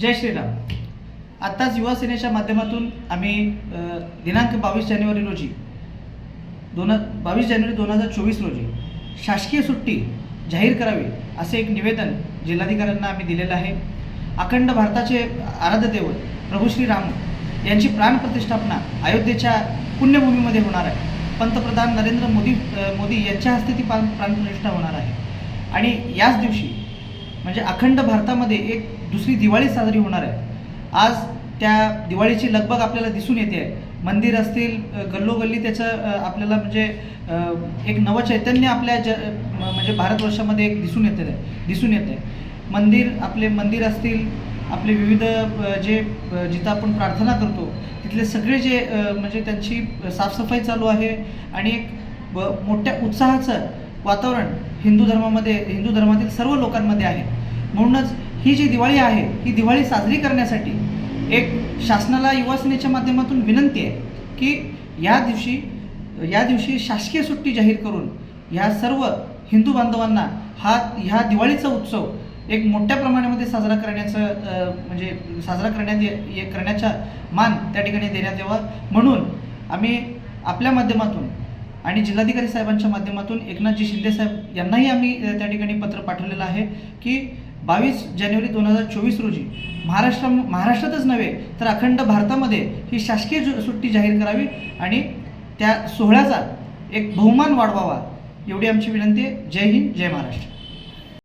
जय श्रीराम. आत्ताच युवा सेनेच्या माध्यमातून आम्ही दिनांक बावीस जानेवारी रोजी दोन बावीस जानेवारी दोन हजार चोवीस रोजी शासकीय सुट्टी जाहीर करावी असे एक निवेदन जिल्हाधिकाऱ्यांना आम्ही दिलेलं आहे. अखंड भारताचे आराध्य दैवत प्रभू श्री राम यांची प्राणप्रतिष्ठापना अयोध्येच्या पुण्यभूमीमध्ये होणार आहे. पंतप्रधान नरेंद्र मोदी मोदी यांच्या हस्ते ती प्राण प्राणप्रतिष्ठा होणार आहे. आणि याच दिवशी म्हणजे अखंड भारतामध्ये एक दुसरी दिवाळी साजरी होणार आहे. आज त्या दिवाळीची लगबग आपल्याला दिसून येते. आहे मंदिर असतील गल्लोगल्ली त्याचं आपल्याला म्हणजे एक नवं चैतन्य आपल्या ज म्हणजे भारतवर्षामध्ये एक दिसून येते दिसून येते. मंदिर आपले मंदिर असतील आपले विविध जे जिथं आपण प्रार्थना करतो तिथले सगळे जे म्हणजे त्यांची साफसफाई चालू आहे आणि एक मोठ्या उत्साहाचं वातावरण हिंदू धर्मामध्ये हिंदू धर्मातील सर्व लोकांमध्ये आहे. म्हणूनच ही जी दिवाळी आहे ही दिवाळी साजरी करण्यासाठी एक शासनाला युवासेनेच्या माध्यमातून विनंती आहे की या दिवशी या दिवशी शासकीय सुट्टी जाहीर करून ह्या सर्व हिंदू बांधवांना हा ह्या दिवाळीचा उत्सव एक मोठ्या प्रमाणामध्ये साजरा करण्याचं म्हणजे साजरा करण्यात ये करण्याचा मान त्या ठिकाणी देण्यात यावा. म्हणून आम्ही आपल्या माध्यमातून आणि जिल्हाधिकारी साहेबांच्या माध्यमातून एकनाथजी शिंदे साहेब यांनाही आम्ही त्या ठिकाणी पत्र पाठवलेलं आहे की बावीस जानेवारी दोन हजार चोवीस रोजी महाराष्ट्र महाराष्ट्रातच नव्हे तर अखंड भारतामध्ये ही शासकीय सुट्टी जाहीर करावी आणि त्या सोहळ्याचा एक बहुमान वाढवावा एवढी आमची विनंती आहे. जय हिंद जय महाराष्ट्र.